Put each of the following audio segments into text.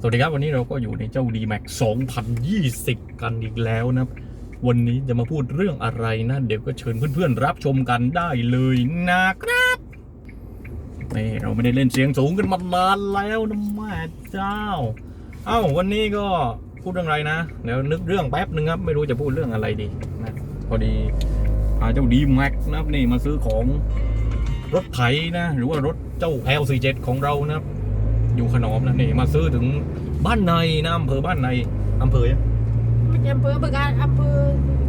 สวัสดีครับวันนี้เราก็อยู่ในเจ้า d m a x 2020 กันอีกแล้วนะวันนี้จะมาพูดเรื่องอะไรนะเดี๋ยวก็เชิญเพื่อนๆ รับชมกันได้เลยนะครับนี่เราไม่ได้เล่นเสียงสูงกันมานานแล้วนะแม่เจ้า เอ้าวันนี้ก็พูดเรื่องอะไรนะเดี๋ยวนึกเรื่องแป๊บนึงครับ ไม่รู้จะพูดเรื่องอะไรดีนะพอดีอาเจ้า d m a x นะครับนี่มาซื้อของรถไถนะ หรือว่ารถเจ้า L47 ของเรานะครับ อยู่ขนอมนะนี่มาซื้อถึงบ้านในนะอำเภอบ้านในอำเภอยังไม่ใช่อำเภอเบิกการอำเภอ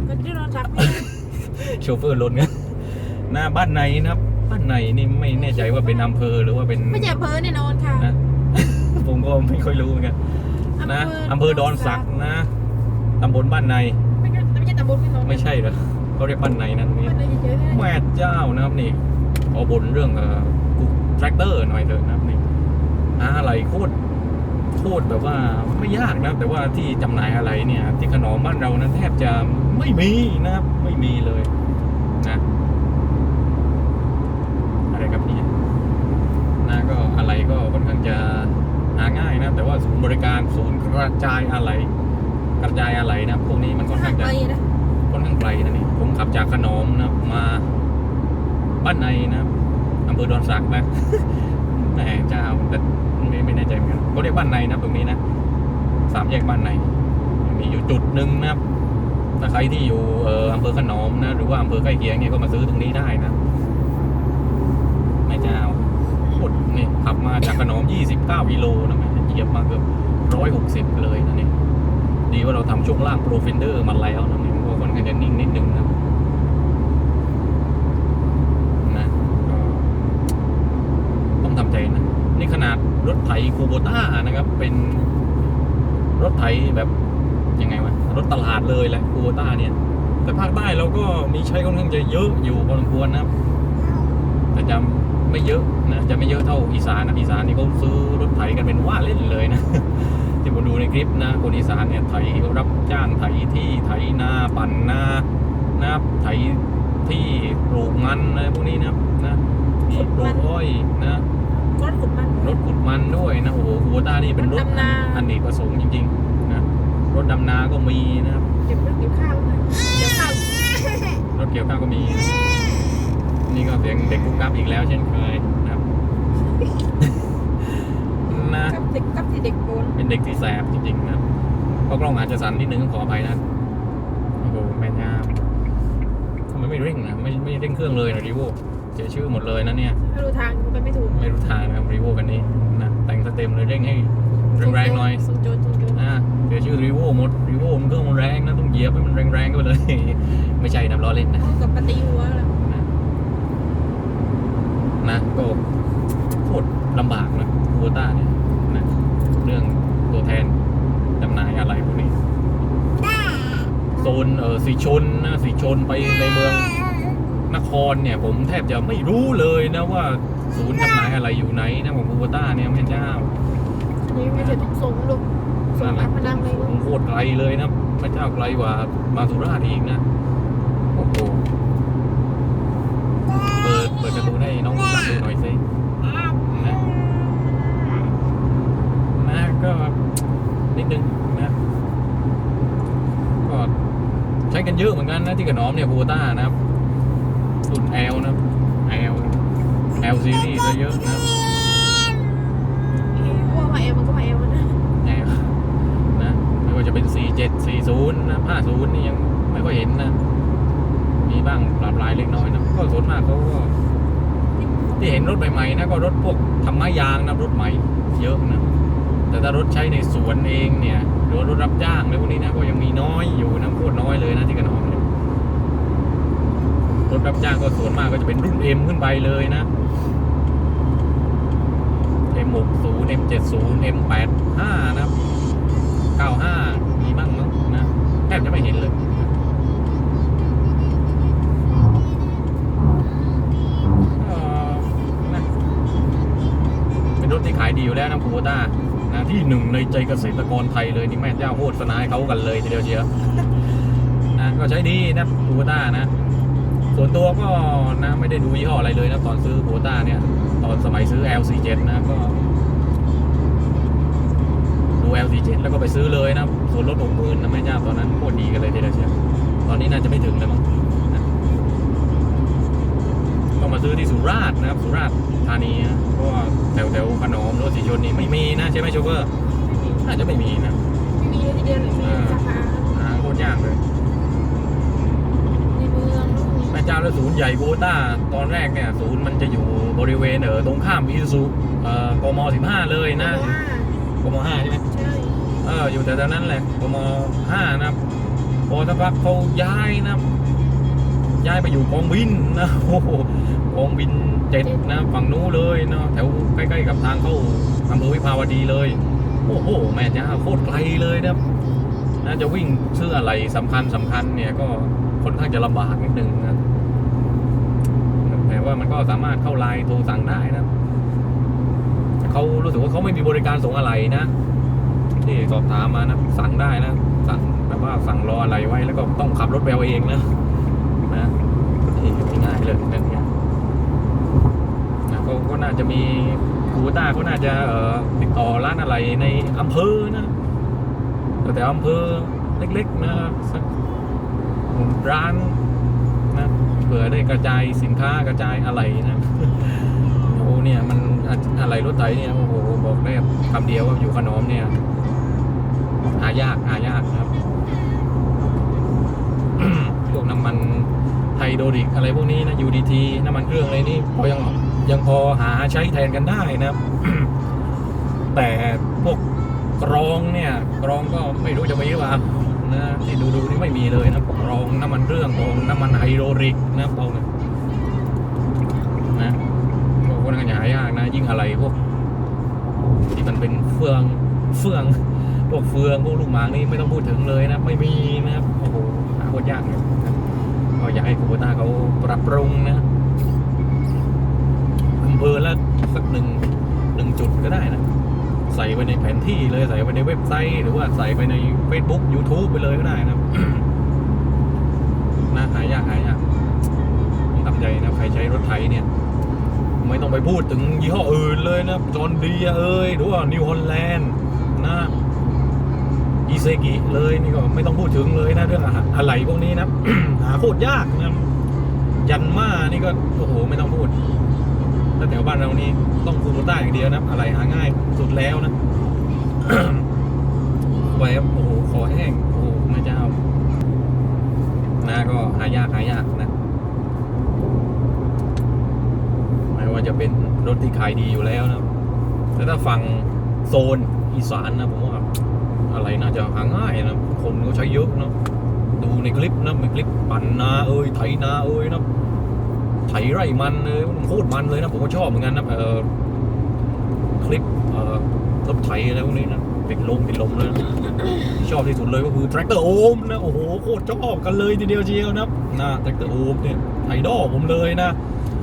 กันที่เราทักไม่ใช่โชเฟอร์รถเนี่ยหน้าบ้านในนะครับบ้านในนี่ไม่แน่ใจว่าเป็นอำเภอหรือว่าเป็นไม่ใช่อำเภอแน่นอนค่ะนะผมก็ไม่ค่อยรู้เหมือนกันนะอำเภอดอนสักนะตำบลบ้านใน ไม่ใช่ไม่ใช่ตำบลพี่น้องไม่ใช่เหรอเขาเรียกบ้านในนั่นนี่บ้านในเฉยๆแม่เจ้านะครับนี่ขอบนเรื่องเอ่อกูแทรกเตอร์หน่อยเถอะนะครับนี่ อะไรโคตรโคตรแบบว่าไม่ยากนะแต่ว่าที่จำหน่ายอะไรเนี่ย ที่ขนอมบ้านเรานั้นแทบจะไม่มีนะครับ ไม่มีเลยนะอะไรครับเนี่ยนะก็อะไรก็ค่อนข้างจะหาง่ายนะ แต่ว่าศูนย์บริการศูนย์กระจายอะไร กระจายอะไรนะพวกนี้มันค่อนห่าข้างงไปจะนะค่อนข้างไกลนะนี่ผมขับจากขนอมนะมาบ้านในนะอำเภอดอนสักนะแต่เจ้าแต่ ไม่ไม่แน่ใจเหมือนกันเขาเรียกบ้านในนะตรงนี้นะสามแยกบ้านในมีอยู่จุดหนึ่งนะครับถ้าใครที่อยู่เอ่ออำเภอขนอมนะหรือว่าอำเภอใกล้เคียงเนี่ยก็มาซื้อตรงนี้ได้นะไม่เจ้าโคตรนี่ขับมาจากขนอม 29กิโลนะแม่เหยียบมาเกือบ 160 เลยนะนี่ดีว่าเราทำช่วงล่างโปรเฟนเดอร์มาแล้วนะนี่มันก็ค่อนข้างจะนิ่งนิดนึงนะนะต้องทำใจนะ นี่ขนาด รถไถคูโบต้านะครับ เป็นรถไถแบบยังไงวะรถตลาดเลยแหละคูโบต้าเนี่ย แต่ภาคใต้เราก็มีใช้ค่อนข้างจะเยอะอยู่พอสมควรนะครับแต่จะไม่เยอะนะจะไม่เยอะเท่าอีสานนะอีสานนี่เขาซื้อรถไถกันเป็นว่าเล่นเลยนะที่ผมดูในคลิปนะ คนอีสานเนี่ยไถเขารับจ้างไถที่ไถนาปั่นนานะครับไถที่ปลูกมันอะไรพวกนี้นะครับนะมีปลูกอ้อยนะ รถขุดมันรถขุดมันด้วยนะ โอ้โหคูโบต้านี่เป็นรถรถดำนาอันเนกประสงค์จริงๆนะรถดำนาก็มีนะครับเก็บรถเก็บข้าวเลยเก็บข้าวรถเกี่ยวข้าวก็มีนะนี่ก็เสียงเด็กกุ๊กกับอีกแล้วเช่นเคยนะครับนะกับเด็กกับที่เด็กโกนเป็นเด็กที่แสบจริงๆนะก็กล้องอาจจะสั่นนิดนึงขออภัยนะโอ้โหแม่ยามทำไมไม่เร่งนะไม่ไม่เร่งเครื่องเลยนะรีโว เสียชื่อหมดเลยนะเนี่ย ไม่รู้ทางไปไม่ถูกไม่รู้ทางนะครับรีโวกันนี้นะแต่งสเต็มเลยเร่งให้แรงๆหน่อยส่งโจรส่งโจรอ่าเสียชื่อรีโวหมดรีโวมันเครื่องมันแรงนะต้องเหยียบให้มันแรงๆกันไปเลย ไม่ใช่นะล้อเล่นนะเอากับปฏิหัวแล้วนะนะก็โคตรลำบากนะโควต้าเนี่ยนะเรื่องตัวแทนจำหน่ายอะไรพวกนี้โซนเออสีชนนะสีชนไปในเมือง นครเนี่ย ผมแทบจะไม่รู้เลยนะว่าศูนย์จำหน่ายอะไรอยู่ไหนนะของโควต้าเนี่ยแม่เจ้านี่ไม่ใช่ต้องส่งลูกส่งนั่นแหอัละพพนังเลยโคตรไกลเลยนะพระเจ้าไกลกว่ามาสุราษฎร์อีกนะโอ้โหเปิดเปิดประตูให้น้องรักดูหน่อยสินะนะก็นิดนึงนะก็ใช้กันเยอะเหมือนกันนะที่กระหนอมเนี่ยโบต้านะครับ รุ่น L นะครับ L L ซีรีส์ก็เยอะนะครับว่ามาเอลมันก็มาเอลนะแนวนะไม่ว่าจะเป็น 47 40 นะ 50 นี่ยังไม่ค่อยเห็นนะ มีบ้างปรับลายเล็กน้อยนะ ก็ส่วนมากเขาก็ ที่เห็นรถใหม่ๆนะ ก็รถพวกทำไม้ยางนะ รถใหม่เยอะนะ แต่ถ้ารถใช้ในสวนเองเนี่ย หรือว่ารถรับจ้างอะไรพวกนี้นะ ก็ยังมีน้อยอยู่นะโคตรน้อยเลยนะที่กระนองเนี่ย รถรับจ้างก็ส่วนมากก็จะเป็นรุ่น M ขึ้นไปเลยนะ M60 M70 M85 นะครับ95มีบ้างมั้งนะแทบจะไม่เห็นเลยเอ่อนะเป็นรถที่ขายดีอยู่แล้วนะคูโบต้านะที่หนึ่งในใจเกษตรกรไทยเลยนี่แม่เจ้าโคตรสนายเขากันเลยทีเดียวเชียวนะก็ใช้ดีนะคูโบต้านะ ส่วนตัวก็นะไม่ได้ดูยี่ห้ออะไรเลยนะตอนซื้อคูโบต้าเนี่ย ตอนสมัยซื้อ L47 นะก็โดก็ไปซื้อเลยนะ ส่วนลดหกหมื่นนะแม่เจ้าตอนนั้นโคตรดีกันเลยทีเดียวเชียวตอนนี้น่าจะไม่ถึงแล้วมั้งนะต้องมาซื้อที่สุราษฎร์นะครับ สุราษฎร์ธานีนะเพราะว่าแถวแถวขนอมรถสีชนนี่ไม่มีนะใช่ไหมโชเฟอร์น่าจะไม่มีนะไม่มีเลยทีเดียวเลยมีสาขาหาโคตรยากเลย เจ้าแล้วศูนย์ใหญ่โบต้าตอนแรกเนี่ยศูนย์มันจะอยู่บริเวณเออตรงข้ามอีซูเอ่อกมสิบห้าเลยนะเพราะว่ากมห้าใช่ไหมใช่เอออยู่แต่ตอนนั้นแหละกมห้านะครับพอสักพักเขาย้ายนะครับย้ายไปอยู่กองบินนะโอ้โหกองบินเจ็ดนะฝั่งนู้นเลยเนาะแถวใกล้ๆกับทางเข้าอำเภอวิภาวดีเลย โอ้โหแม่จ้าโคตรไกลเลยนะครับน่าจะวิ่งเสื้ออะไรสำคัญสำคัญเนี่ยก็ค่อนข้างจะลำบากนิดนึงนะแต่ ว่ามันก็สามารถเข้าไลน์โทรสั่งได้นะเขารู้สึกว่าเขาไม่มีบริการส่งอะไรนะที่สอบถามมานะสั่งได้นะสั่งแบบว่าสั่งรออะไรไว้แล้วก็ต้องขับรถไปเอาเองนะนะนี่ง่ายเลยแบบเนี้ยนะก็ก็น่าจะมีคูต้าก็น่าจะเอ่อติดต่อร้านอะไรในอำเภอนะแต่แต่อำเภอเล็กๆนะสักร้าน เผื่อได้กระจายสินค้ากระจายอะไรนะโอ้เนี่ยมันอะไรรถไถเนี่ยโอ้โหบอกได้คำเดียวว่าอยู่ขนมเนี่ยหายากหายากครับพวกน้ำมันไฮโดริกอะไรพวกนี้นะ UDT น้ำมันเครื่องอะไรนี่พอยังยังพอหาใช้แทนกันได้นะครับ แต่พวกกรองเนี่ยกรองก็ไม่รู้จะมีหรือเปล่า นะที่ดูดูนี่ไม่มีเลยนะรองน้ำมันเครื่องรองน้ำมันไฮโดรลิกนะเปล่าเนี่ยนะพวกนันก็หายากนะ ยิ่งอะไรพวกที่มันเป็นเฟืองเฟืองพวกเฟืองพวกลูกหมางนี่ไม่ต้องพูดถึงเลยนะไม่มีนะครับโอ้โหหาคตรยากเลยนะครับก็อยากให้คูโบต้าเขาปรับปรุงนะอำเภอละสักหนึ่งหนึ่งจุดก็ได้นะ ใส่ไว้ในแผนที่เลยใส่ไว้ในเว็บไซต์ หรือว่าใส่ไปใน Facebook YouTube ไปเลยก็ได้นะนะหายากหายากต้องทำใจนะใครใช้รถไถเนี่ย ไม่ต้องไปพูดถึงยี่ห้ออื่นเลยนะจอห์นดีเอ้ยหรือว่านิวฮอลแลนด์นะอีเซกิเลยนี่ก็ไม่ต้องพูดถึงเลยนะเรื่องอะอะไรพวกนี้นะหาโคตรยากนะยันมานี่ก็โอ้โหไม่ต้องพูด แต่แถวบ้านเรานี่ต้องคูโบต้าอย่างเดียวนะอะไรหาง่ายสุดแล้วนะไว้โอ้โหคอแห้งโอ้โหแม่เจ้านะก็หายากหายากนะไม่ว่าจะเป็นรถที่ขายดีอยู่แล้วนะแต่ถ้าฝั่งโซนอีสานนะผมว่าอะไรน่าจะหาง่ายนะคนก็ใช้เยอะนะดูในคลิปนะในคลิปปั่นนาเอ้ยไถนาเอ้ยนะ ไถไร่มันเลยโคตรมันเลยนะผมก็ชอบเหมือนกันนะเออคลิปเอ่อรถไถอะไรพวกนี้นะติดลมติดลมเลยนะชอบที่สุดเลยก็คือ tractor โอมนะโอ้โหโคตรชอบกันเลยทีเดียวเชียวนะครับนะ tractor โอมเนี่ยไอดอลผมเลยนะ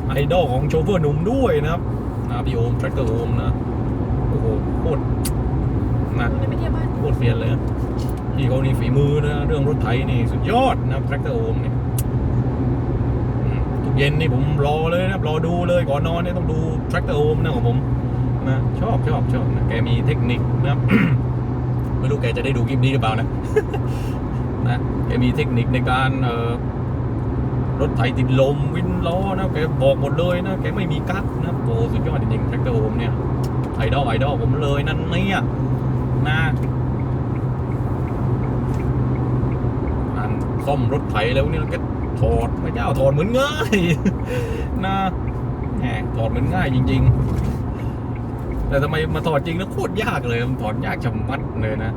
ไอดอลของโชเฟอร์หนุ่มด้วยนะครับนะพี่โอม tractor โอมนะโอ้โหโคตรนะเลยไปเที่ยวบ้าโคตรเฟียนเลยพี่เขานี่ฝีมือนะเรื่องรถไถนี่สุดยอดนะ tractor โอมเนี่ย เย็นนี่ผมรอเลยนะรอดูเลยก่อนนอนเนี่ยต้องดู tractor โอมนะของผมนะชอบชอบชอบนะแกมีเทคนิคนะครับไม่รู้แกจะได้ดูคลิปนี้หรือเปล่านะนะแกมีเทคนิคในการเอ่อรถไถติดลมวินล้อนะแกบอกหมดเลยนะแกไม่มีกั๊กนะโอ้สุดยอดจริงๆแท็กเตอร์ผมเนี่ยไอดอลไอดอลผมเลยนั่นเนี่ยนะอ่านซ่อมรถไถแล้วเนี่ยแก ถอดพระเจ้าถอดเหมือนง่ายนะแหมถอดเหมือนง่ายจริง ๆ แต่ทำไมมาถอดจริงแล้วโคตรยากเลยมันถอดยากชะมัดเลยนะ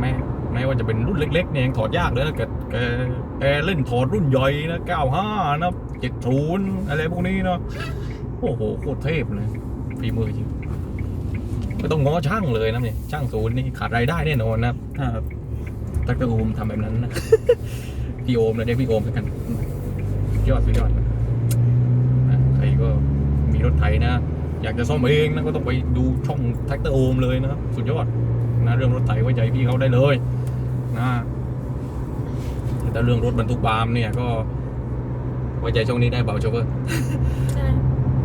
แม้แม้ว่าจะเป็นรุ่นเล็กๆเนี่ยยังถอดยากเลยนะแกแกแกเล่นถอดรุ่นใหญ่นะ95นะ70อะไรพวกนี้เนาะโอ้โหโคตรเทพเลยฝีมือจริงไม่ต้องง้อช่างเลยนะเนี่ยช่างศูนย์นี่ขาดรายได้แน่นอนนะถ้าถ้าเกิดโอมทำแบบนั้นนะพี่โอมนะเรียกพี่โอมแล้วกันสุด ยอดสุดยอดนะใครก็มีรถไถนะ อยากจะซ่อมเองนะก็ต้องไปดูช่องแท็กเตอร์โอมเลยนะครับ สุดยอดนะเรื่องรถไถไว้ใจพี่เขาได้เลยนะแต่เรื่องรถบรรทุกปาล์มเนี่ยก็ไว้ใจช่องนี้ได้เบาโชเฟอร์ใช่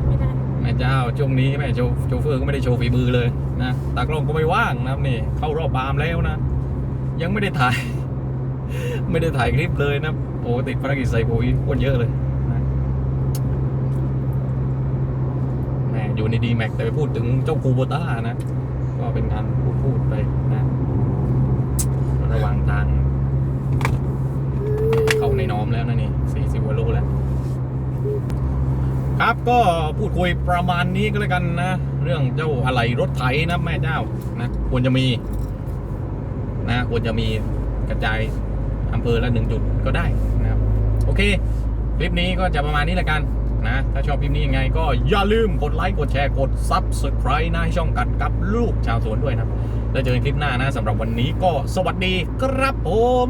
ไม่ได้แม่เจ้าช่วงนี้แม่โชโชเฟอร์ก็ไม่ได้โชว์ฝีมือเลยนะตากล้องก็ไม่ว่างนะครับนี่ เข้ารอบบามแล้วนะ ยังไม่ได้ถ่าย ไม่ได้ถ่ายคลิปเลยนะ โอ้ติดภารกิจใส่ปุ๋ยคตรเยอะเลยนะแหมอยู่ในดีแม็กแต่ไปพูดถึงเจ้าคูโบต้านะ ก็เป็นการพูดพูดไปนะ ระว่างทางเข้าในน้อมแล้วนะนี่สี่สิบว่าโลแล้ว ครับก็พูดคุยประมาณนี้ก็แล้วกันนะ เรื่องเจ้าอะไรรถไถนะแม่เจ้านะควรจะมี นะควรจะมีกระจาย อำเภอละหนึ่งจุดก็ได้นะครับ โอเค คลิปนี้ก็จะประมาณนี้ละกันนะ ถ้าชอบคลิปนี้ยังไงก็อย่าลืมกดไลค์ กดแชร์ กด Subscribe นะให้ช่องกันกับลูกชาวสวนด้วยนะครับ แล้วเจอกันคลิปหน้านะสำหรับวันนี้ก็สวัสดีครับผม